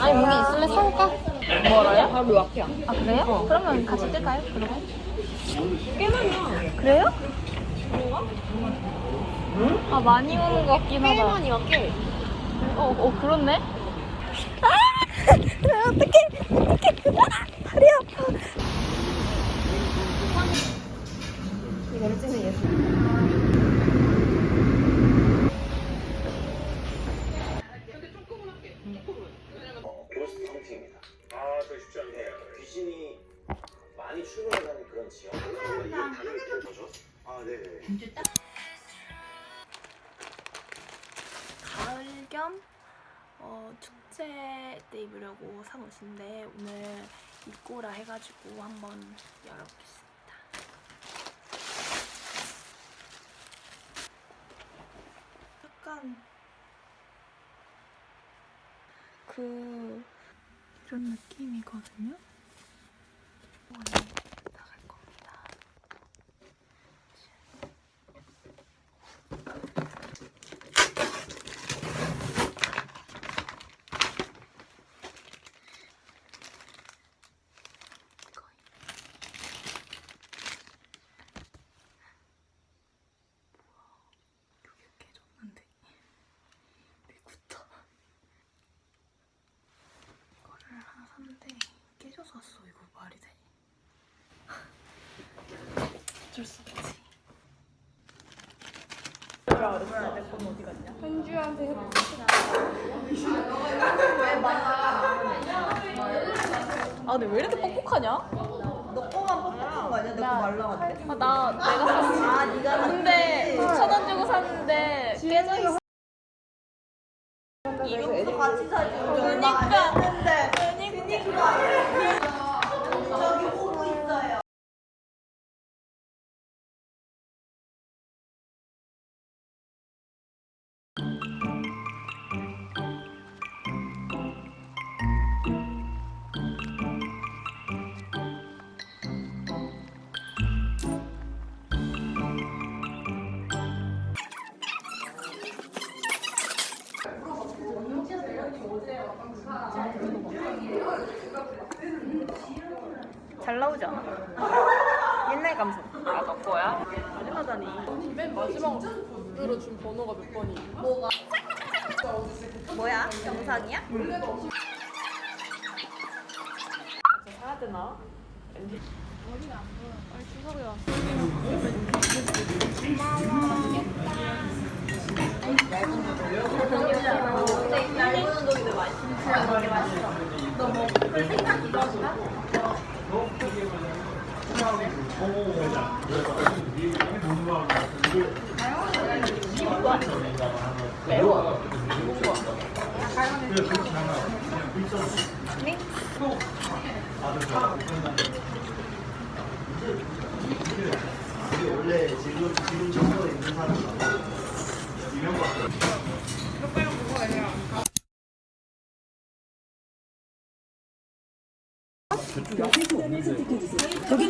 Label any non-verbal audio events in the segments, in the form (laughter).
아니 여기 있을래 사올까? 뭐라요? 바로 요 앞이야. 아 그래요? 그러면 같이 뜰까요? 그러면? 꽤 많아. 그래요? 아 많이 오는 것 같긴 하다. 꽤 많이 와 꽤. 어, 어 그렇네. 아! 어떡해 어떡해 아! 다리 아파. 이거를 찍는 예술. 고스트 헌팅입니다. 아, 저 쉽지 않네요. 귀신이 많이 출몰하는 그런 지역. 이 단어를 거죠? 아, 네. 가을 겸 어, 축 제때 입으려고 산 옷인데 오늘 입고라 해가지고 한번 열어보겠습니다. 약간 그 이런 느낌이거든요. 오늘 나갈 겁니다. 여기 깨졌는데 밀부터 이거를 하나 샀는데 깨져서 왔어 이거 말이 돼? 어쩔 수 없지 아 근데 왜 이렇게 뻑뻑하냐? 너 거만 뻑뻑한 거 아니야? 내거 말라갔대. 아나 내가 샀어. 아, 네가 근데 9천 원 주고 샀는데 깨져 있어. 이거 같이 사지. 그러니까. 잘 나오지 않아? 옛날 감성. 아, 너 거야? 마지막하니. 맨 마지막으로 준 번호가 몇 번이? 뭐야? 영상이야? 사야 되나? 얇은 고기도 맛있어. 되게 맛있어. 너 먹을 생각 이거 원래 지금 지금 정도에 있는 사람은 유명한 교체하진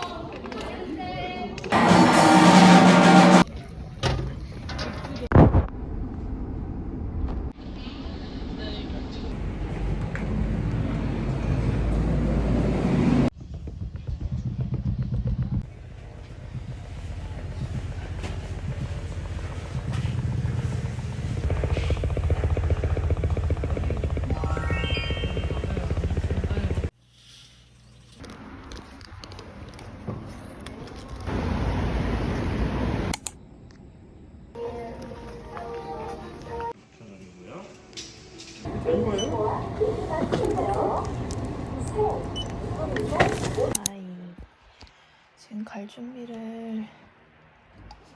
준비를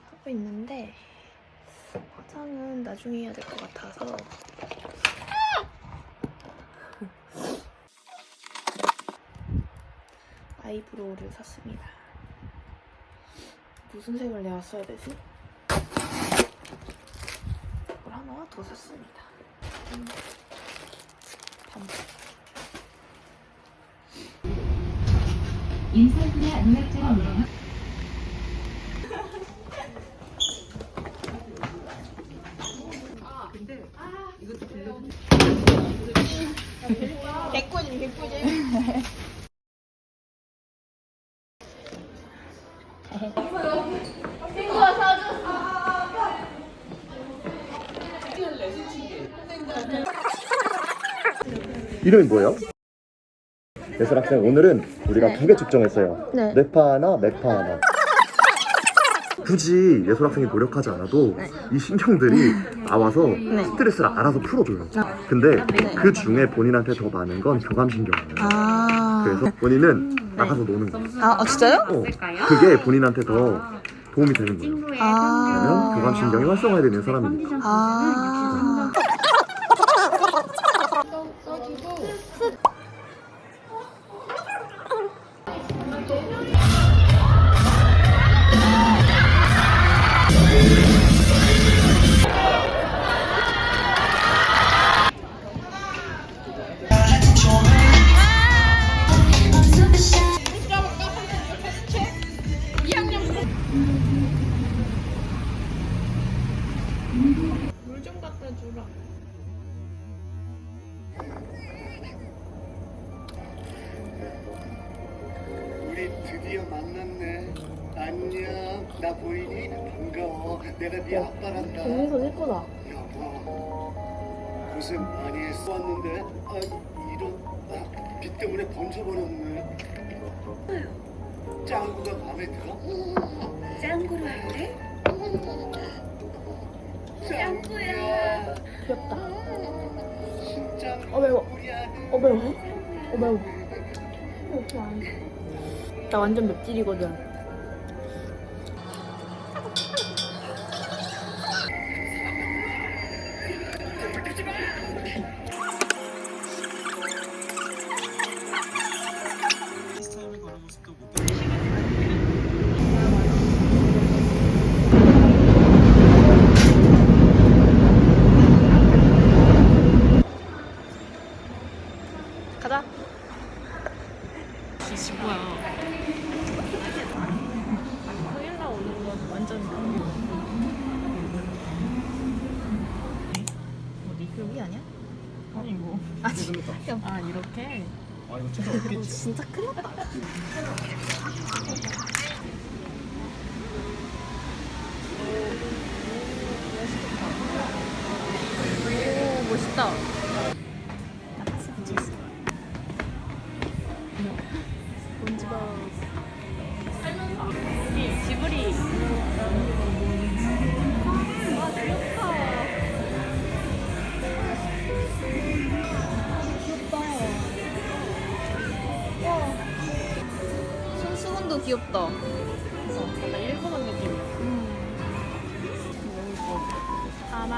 하고 있는데 화장은 나중에 해야 될 것 같아서 아이브로우를 샀습니다. 무슨 색을 내가 써야 되지? 이걸 하나 더 샀습니다. 음, 반반. 인사이트의 안락자입니다. 이름이 뭐예요? 예슬 학생 오늘은 우리가 두개 측정했어요. 네. 네파 하나, 맥파 하나. 굳이 예술 학생이 노력하지 않아도 이 신경들이 나와서 스트레스를 알아서 풀어줘요. 근데 그 중에 본인한테 더 많은 건 교감신경이에요. 아, 그래서 본인은 나가서 노는 거예요. 아, 아 진짜요? 어, 그게 본인한테 더 도움이 되는 거예요. 아, 왜냐면 교감신경이 활성화되는 사람이니까. 아. 드디어 만났네. 안녕. 나 보이니? 반가워. 내가 네 아빠란다. 여기서 예쁘다. 여보. 고생 많이 했어 왔는데 아 이런 아, 비 때문에 번져버렸네. 짱구가 마음에 들어? 짱구로 할래? 짱구야. 귀엽다. 진짜 어, 매워. 우리 아들. 어, 매워. 어, 매워. 나 완전 맵찔이거든. 진짜 큰일 났다. 오 멋있다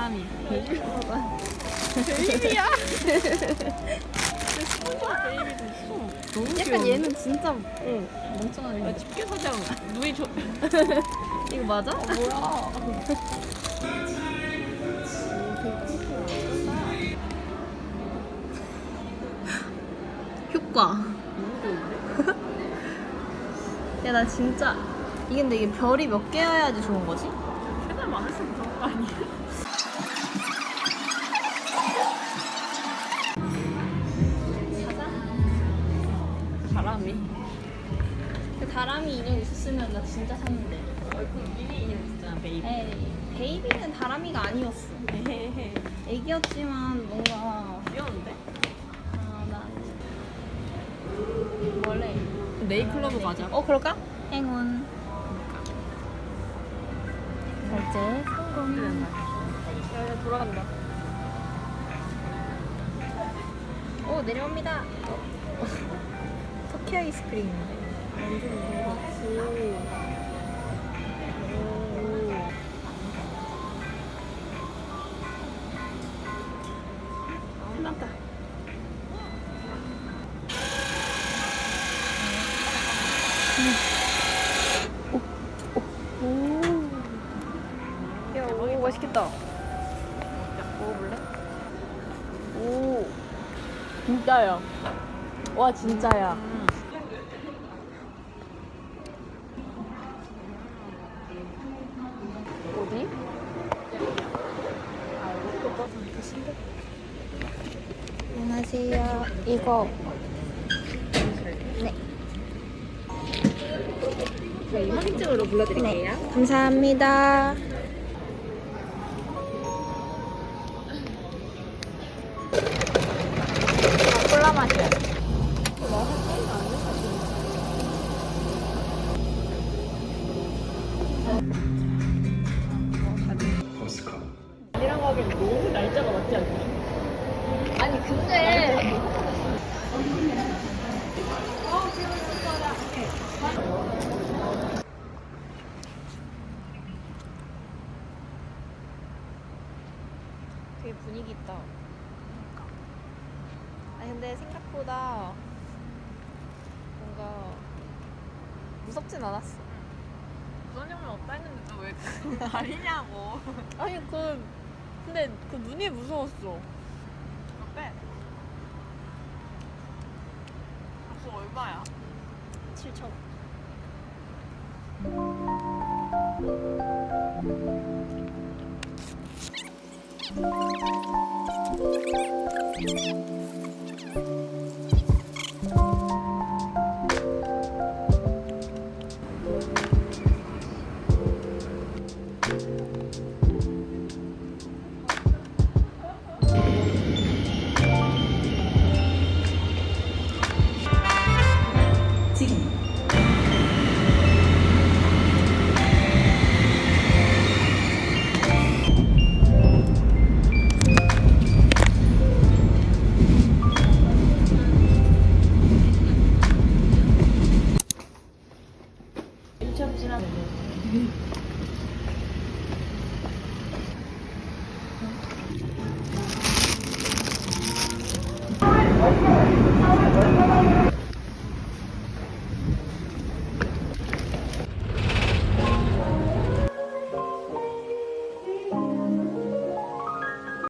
사람이. 베이비야. 약간 얘는 진짜 응 멍청하게 나 아, 집게 사장. 눈이 저 (laughs) 이거 맞아? 어, 뭐야? (laughs) 효과. 야 나 진짜 이게 근데 이게 별이 몇 개여야지 좋은 거지? 최대 많을 수 있는 거 아니야? 진짜 샀는데. 그 미니 인형 있잖아, 베이비. 에이, 베이비는 다람이가 아니었어. (laughs) 애기였지만 뭔가. 귀여운데? 아, 나. 원래. 네이클럽 가자. 어, 그럴까? 행운. 결제 성공. 야, 야, 돌아간다. 오, 내려옵니다. (laughs) 터키 아이스크림인데. 맛있겠다. 먹어볼래? 오. 진짜야. 와, 진짜야. 안녕하세요. 이거. 네. 저희 확인증으로 불러드릴게요. 네. 감사합니다. 하기엔 너무 날짜가 맞지 않니? 아니, 근데. 되게 분위기 있다. 아니, 근데 생각보다 뭔가 무섭진 않았어. 그런 영화 없다 했는데 왜 (laughs) 가리냐고. 아니, 그, 근데 그 눈이 무서웠어. 빼. 그거 얼마야? 7천. 원